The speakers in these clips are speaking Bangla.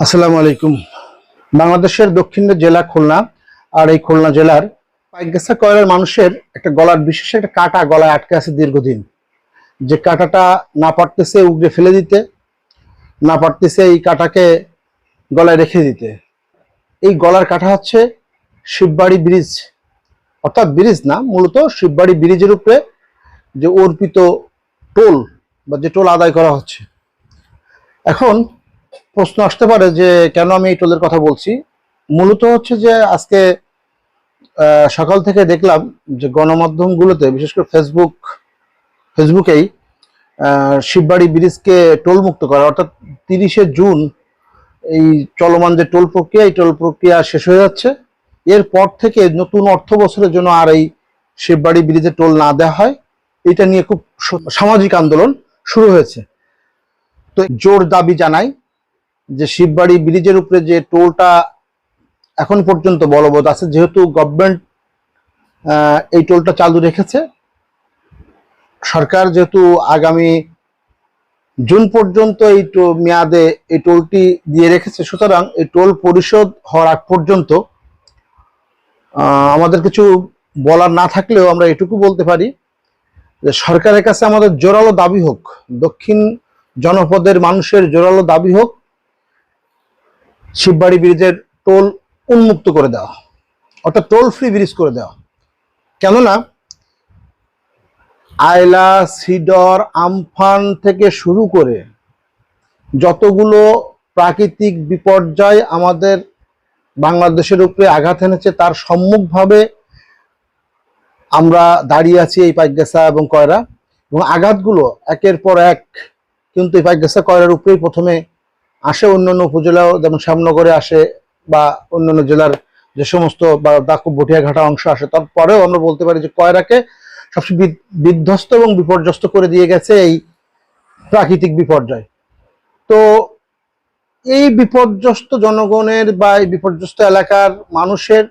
আসসালামু আলাইকুম। বাংলাদেশের দক্ষিণের জেলা খুলনা, আর এই খুলনা জেলার পাইকগাছা কয়লার মানুষের একটা গলার বিশেষ একটা কাটা গলায় আটকে আছে দীর্ঘদিন। যে কাটাটা না পারতেছে উগড়ে ফেলে দিতে, না পারতেছে এই কাটাকে গলায় রেখে দিতে। এই গলার কাটা হচ্ছে শিববাড়ি ব্রিজ। অর্থাৎ ব্রিজ না, মূলত শিববাড়ি ব্রিজের উপরে যে অর্পিত টোল বা যে টোল আদায় করা হচ্ছে। এখন প্রশ্ন আসতে পারে যে কেন আমি এই টোলের কথা বলছি। মূলত হচ্ছে যে আজকে সকাল থেকে দেখলাম যে গণমাধ্যমগুলোতে, বিশেষ করে ফেসবুক ফেসবুকেই শিববাড়ি ব্রিজকে টোল মুক্ত করা, অর্থাৎ তিরিশে জুন এই চলমান যে টোল প্রক্রিয়া, এই টোল প্রক্রিয়া শেষ হয়ে যাচ্ছে। এরপর থেকে নতুন অর্থ বছরের জন্য আর এই শিববাড়ি ব্রিজে টোল না দেওয়া হয়। এটা নিয়ে খুব সামাজিক আন্দোলন শুরু হয়েছে। তো জোর দাবি জানাই যে শিববাড়ি ব্রিজের উপরে যে টোলটা এখন পর্যন্ত বলবৎ আছে, যেহেতু গভর্নমেন্ট এই টোলটা চালু রেখেছে, সরকার যেহেতু আগামী জুন পর্যন্ত এই মেয়াদে এই টোলটি দিয়ে রেখেছে, সুতরাং এই টোল পরিশোধ হওয়ার আগ পর্যন্ত আমাদের কিছু বলার না থাকলেও আমরা এটুকু বলতে পারি যে সরকারের কাছে আমাদের জোরালো দাবি হোক, দক্ষিণ জনপদের মানুষের জোরালো দাবি হোক শিববাড়ি ব্রিজের টোল উন্মুক্ত করে দেওয়া। অর্থাৎ টোল ফ্রি ব্রিজ করে দেওয়া। কেননা আয়লা, সিডর, আমফান থেকে শুরু করে যতগুলো প্রাকৃতিক বিপর্যয় আমাদের বাংলাদেশের উপরে আঘাত এনেছে, তার সম্মুখভাবে আমরা দাঁড়িয়ে আছি এই পাইকগাছা এবং কয়রা। এবং আঘাতগুলো একের পর এক কিন্তু এই পাইকগাছা, কয়রার উপরেই প্রথমে আসে অন্যান্য উপজেলাও, যেমন শ্যামনগরে আসে বা অন্যান্য জেলার যে সমস্ত বা দাকুব বটিয়াঘাটা অংশ আসে, তারপরেও আমরা বলতে পারি যে কয়রাকে সবচেয়ে বিধ্বস্ত এবং বিপর্যস্ত করে দিয়ে গেছে এই প্রাকৃতিক বিপর্যয়। তো এই বিপর্যস্ত জনগণের বা এই বিপর্যস্ত এলাকার মানুষের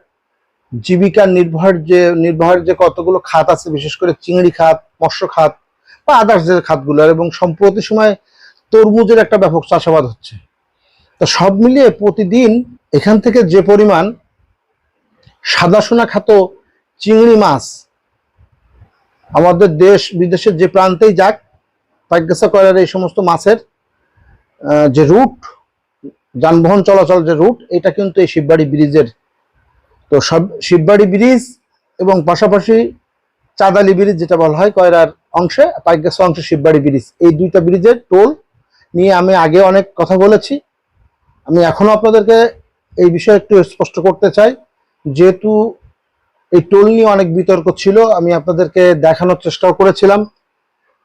জীবিকা নির্ভর যে নির্বাহের যে কতগুলো খাত আছে, বিশেষ করে চিংড়ি খাত, মৎস্য খাত বা আদার্স যে খাতগুলো, এবং সম্প্রতি সময় তরমুজের একটা ব্যাপক চাষাবাদ হচ্ছে। তো সব মিলিয়ে প্রতিদিন এখান থেকে যে পরিমাণ সাদা সোনা খাত চিংড়ি মাছ আমাদের দেশ বিদেশের যে প্রান্তেই যাক, পাইকগাছা কয়লার এই সমস্ত মাছের যে রুট, যানবাহন চলাচল যে রুট, এটা কিন্তু এই শিববাড়ি ব্রিজের। তো সব শিববাড়ি ব্রিজ এবং পাশাপাশি চাঁদালি ব্রিজ যেটা বলা হয় কয়রার অংশে, পাইকগাছা অংশে শিববাড়ি ব্রিজ। এই দুইটা ব্রিজের টোল নিয়ে আমি আগে অনেক কথা বলেছি। আমি এখনও আপনাদেরকে এই বিষয়ে একটু স্পষ্ট করতে চাই। যেহেতু এই টোল নিয়ে অনেক বিতর্ক ছিল, আমি আপনাদেরকে দেখানোর চেষ্টাও করেছিলাম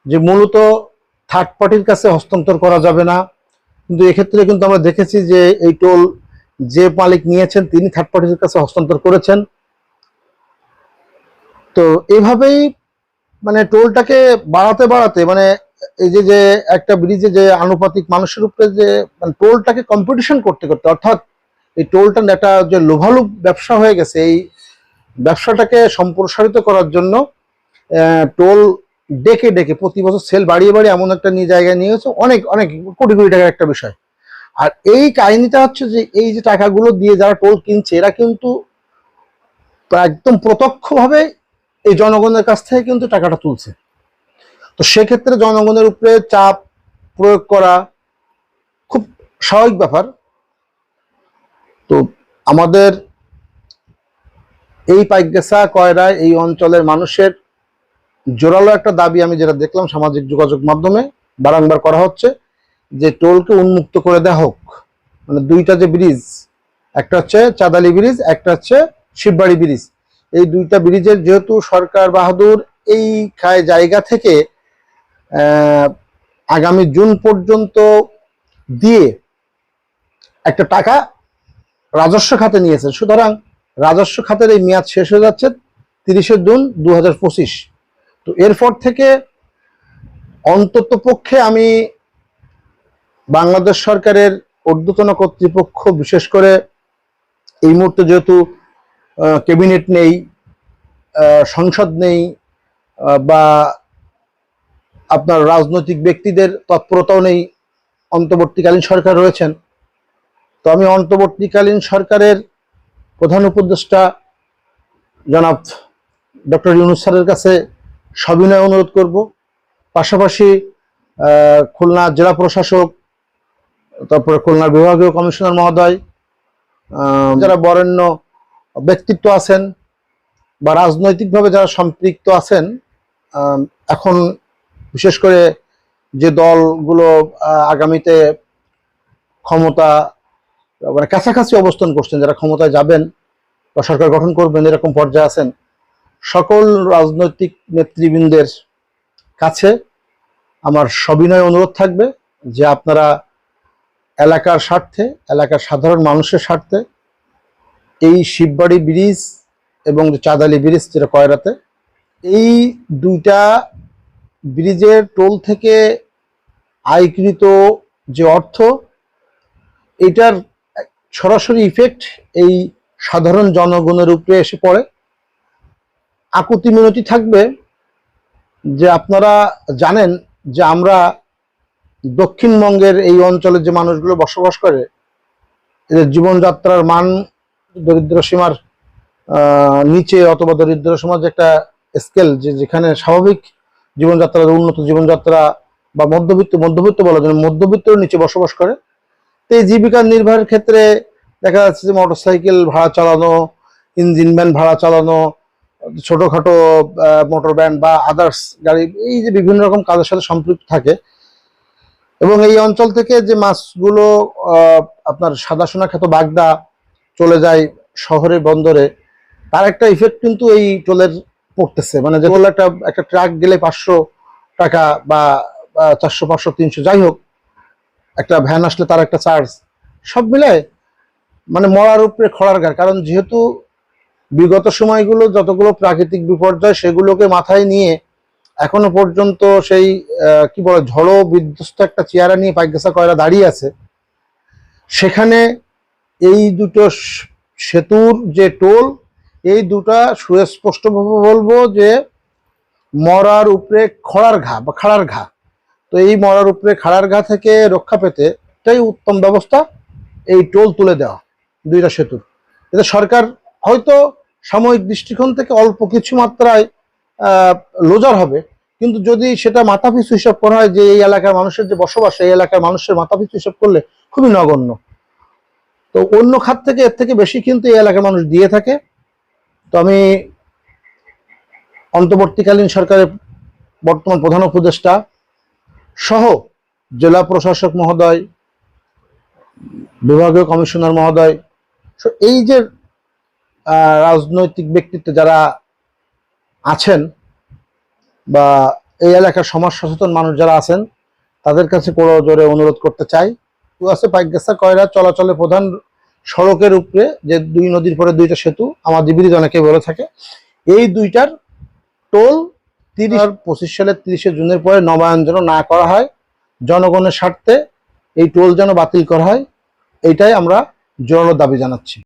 যে মূলত থার্ড পার্টির কাছে হস্তান্তর করা যাবে না। কিন্তু এক্ষেত্রে কিন্তু আমরা দেখেছি যে এই টোল যে মালিক নিয়েছেন, তিনি থার্ড পার্টির কাছে হস্তান্তর করেছেন। তো এইভাবেই মানে টোলটাকে বাড়াতে বাড়াতে মানে এই যে যে একটা ব্রিজে যে আনুপাতিক মানুষের উপরে যে মানে টোলটাকে কম্পিটিশন করতে করতে, অর্থাৎ এই টোলটা একটা যে লোভালুপ ব্যবসা হয়ে গেছে, এই ব্যবসাটাকে সম্প্রসারিত করার জন্য টোল ডেকে ডেকে প্রতি বছর সেল বাড়িয়ে বাড়িয়ে এমন একটা নিয়ে জায়গায় নিয়ে গেছে অনেক অনেক কোটি কোটি টাকার একটা বিষয়। আর এই কাহিনীটা হচ্ছে যে, এই যে টাকাগুলো দিয়ে যারা টোল কিনছে, এরা কিন্তু একদম প্রত্যক্ষভাবে এই জনগণের কাছ থেকে কিন্তু টাকাটা তুলছে। তো সেক্ষেত্রে জনগণের উপরে চাপ প্রয়োগ করা খুব স্বাভাবিক ব্যাপার। তো আমাদের এই পাইকগেসা, কয়রায় এই অঞ্চলের মানুষের জোরালো একটা দাবি আমি যেটা দেখলাম সামাজিক যোগাযোগ মাধ্যমে, বারংবার করা হচ্ছে যে টোলকে উন্মুক্ত করে দেওয়া হোক। মানে দুইটা যে ব্রিজ, একটা হচ্ছে চাঁদালি ব্রিজ, একটা হচ্ছে শিববাড়ি ব্রিজ। এই দুইটা ব্রিজের যেহেতু সরকার বাহাদুর এই খায় জায়গা থেকে আগামী জুন পর্যন্ত দিয়ে একটা টাকা রাজস্ব খাতে নিয়েছে সুতরাং রাজস্ব খাতের এই মেয়াদ শেষ হয়ে যাচ্ছে তিরিশে জুন দু হাজার পঁচিশ। তো এরপর থেকে অন্তত পক্ষে আমি বাংলাদেশ সরকারের ঊর্ধ্বতন কর্তৃপক্ষ, বিশেষ করে এই মুহূর্তে যেহেতু ক্যাবিনেট নেই সংসদ নেই বা আপনার রাজনৈতিক ব্যক্তিদের তৎপরতাও নেই। অন্তর্বর্তীকালীন সরকার রয়েছেন। তো আমি অন্তর্বর্তীকালীন সরকারের প্রধান উপদেষ্টা জনাব ডক্টর ইউনুস স্যারের কাছে সবিনয় অনুরোধ করব। পাশাপাশি খুলনা জেলা প্রশাসক, তারপরে খুলনার বিভাগীয় কমিশনার মহোদয় যারা বরেণ্য ব্যক্তিত্ব আছেন বা রাজনৈতিকভাবে যারা সম্পৃক্ত আছেন এখন বিশেষ করে যে দলগুলো আগামীতে ক্ষমতা মানে কাছাকাছি অবস্থান করছেন, যারা ক্ষমতায় যাবেন বা সরকার গঠন করবেন, এরকম পর্যায়ে আছেন, সকল রাজনৈতিক নেতৃবৃন্দের কাছে আমার সবিনয় অনুরোধ থাকবে যে আপনারা এলাকার স্বার্থে, এলাকার সাধারণ মানুষের স্বার্থে এই শিববাড়ি ব্রিজ এবং চাঁদালি ব্রিজ যেটা কয়রাতে, এই দুইটা ব্রিজের টোল থেকে আয়কৃত যে অর্থ, এটার সরাসরি ইফেক্ট এই সাধারণ জনগণের উপরে এসে পড়ে। আকুতি মিনতি থাকবে যে আপনারা জানেন যে আমরা দক্ষিণবঙ্গের এই অঞ্চলের যে মানুষগুলো বসবাস করে, এদের জীবনযাত্রার মান দরিদ্র সীমার নিচে অথবা দরিদ্র সীমার যে একটা স্কেল যে যেখানে স্বাভাবিক জীবনযাত্রা উন্নত জীবনযাত্রা বা মধ্যবিত্ত মধ্যবিত্ত বলা যায় মধ্যবিত্তর নিচে বসবাস করে। তো এই জীবিকা নির্বাহের ক্ষেত্রে দেখা যাচ্ছে যে মোটরসাইকেল ভাড়া চালানো, ইঞ্জিন ভ্যান ভাড়া চালানো, ছোটোখাটো মোটর ভ্যান বা আদার্স গাড়ি, এই যে বিভিন্ন রকম কাজের সাথে সম্পৃক্ত থাকে। এবং এই অঞ্চল থেকে যে মাছগুলো আপনার সাদা সোনা খ্যাত বাগদা চলে যায় শহরে বন্দরে, তার একটা ইফেক্ট কিন্তু এই টোলের পড়তেছে। মানে যে একটা একটা ট্রাক গেলে পাঁচশো টাকা বা চারশো, পাঁচশো, তিনশো, যাই হোক, একটা ভ্যান আসলে তার একটা চার্জ সব মিলে মানে মরার উপরে খড়ার ঘর কারণ যেহেতু বিগত সময়গুলো যতগুলো প্রাকৃতিক বিপর্যয় সেগুলোকে মাথায় নিয়ে এখনও পর্যন্ত সেই কি বলে, ঝড়ো, বিধ্বস্ত একটা চেয়ারা নিয়ে পাইকেসা কয়রা দাঁড়িয়ে আছে, সেখানে এই দুটো সেতুর যে টোল এই দুটা সুস্পষ্টভাবে বলব যে মরার উপরে খড়ার ঘা বা খাড়ার ঘা। তো এই মরার উপরে খাড়ার ঘা থেকে রক্ষা পেতে এটাই উত্তম ব্যবস্থা এই টোল তুলে দেওয়া, দুইটা সেতুর। এতে সরকার হয়তো সাময়িক দৃষ্টিকোণ থেকে অল্প কিছু মাত্রায় লোজার হবে, কিন্তু যদি সেটা মাথাপিছু হিসাব করা হয় যে এই এলাকার মানুষের যে বসবাস, এই এলাকার মানুষের মাথাপিছু হিসাব করলে খুবই নগণ্য। তো অন্য খাত থেকে এর থেকে বেশি কিন্তু এই এলাকার মানুষ দিয়ে থাকে। তো আমি অন্তর্বর্তীকালীন সরকারের বর্তমান প্রধান উপদেষ্টা সহ জেলা প্রশাসক মহোদয়, বিভাগীয় কমিশনার মহোদয় এই যে রাজনৈতিক ব্যক্তিত্ব যারা আছেন বা এই এলাকার সমাজ সচেতন মানুষ যারা আছেন, তাদের কাছে কোনো জোরে অনুরোধ করতে চাই। আছে পাইকগাছা, কয়রা, চলাচলের প্রধান সড়কের উপরে যে দুই নদীর পরে দুইটা সেতু, আমার ব্রিজ অনেকে বলে থাকে, এই দুইটার টোল তিরিশ পঁচিশ সালের তিরিশে জুনের পরে নবায়ন যেন না করা হয়, জনগণের স্বার্থে এই টোল যেন বাতিল করা হয় এইটাই আমরা জোরালো দাবি জানাচ্ছি।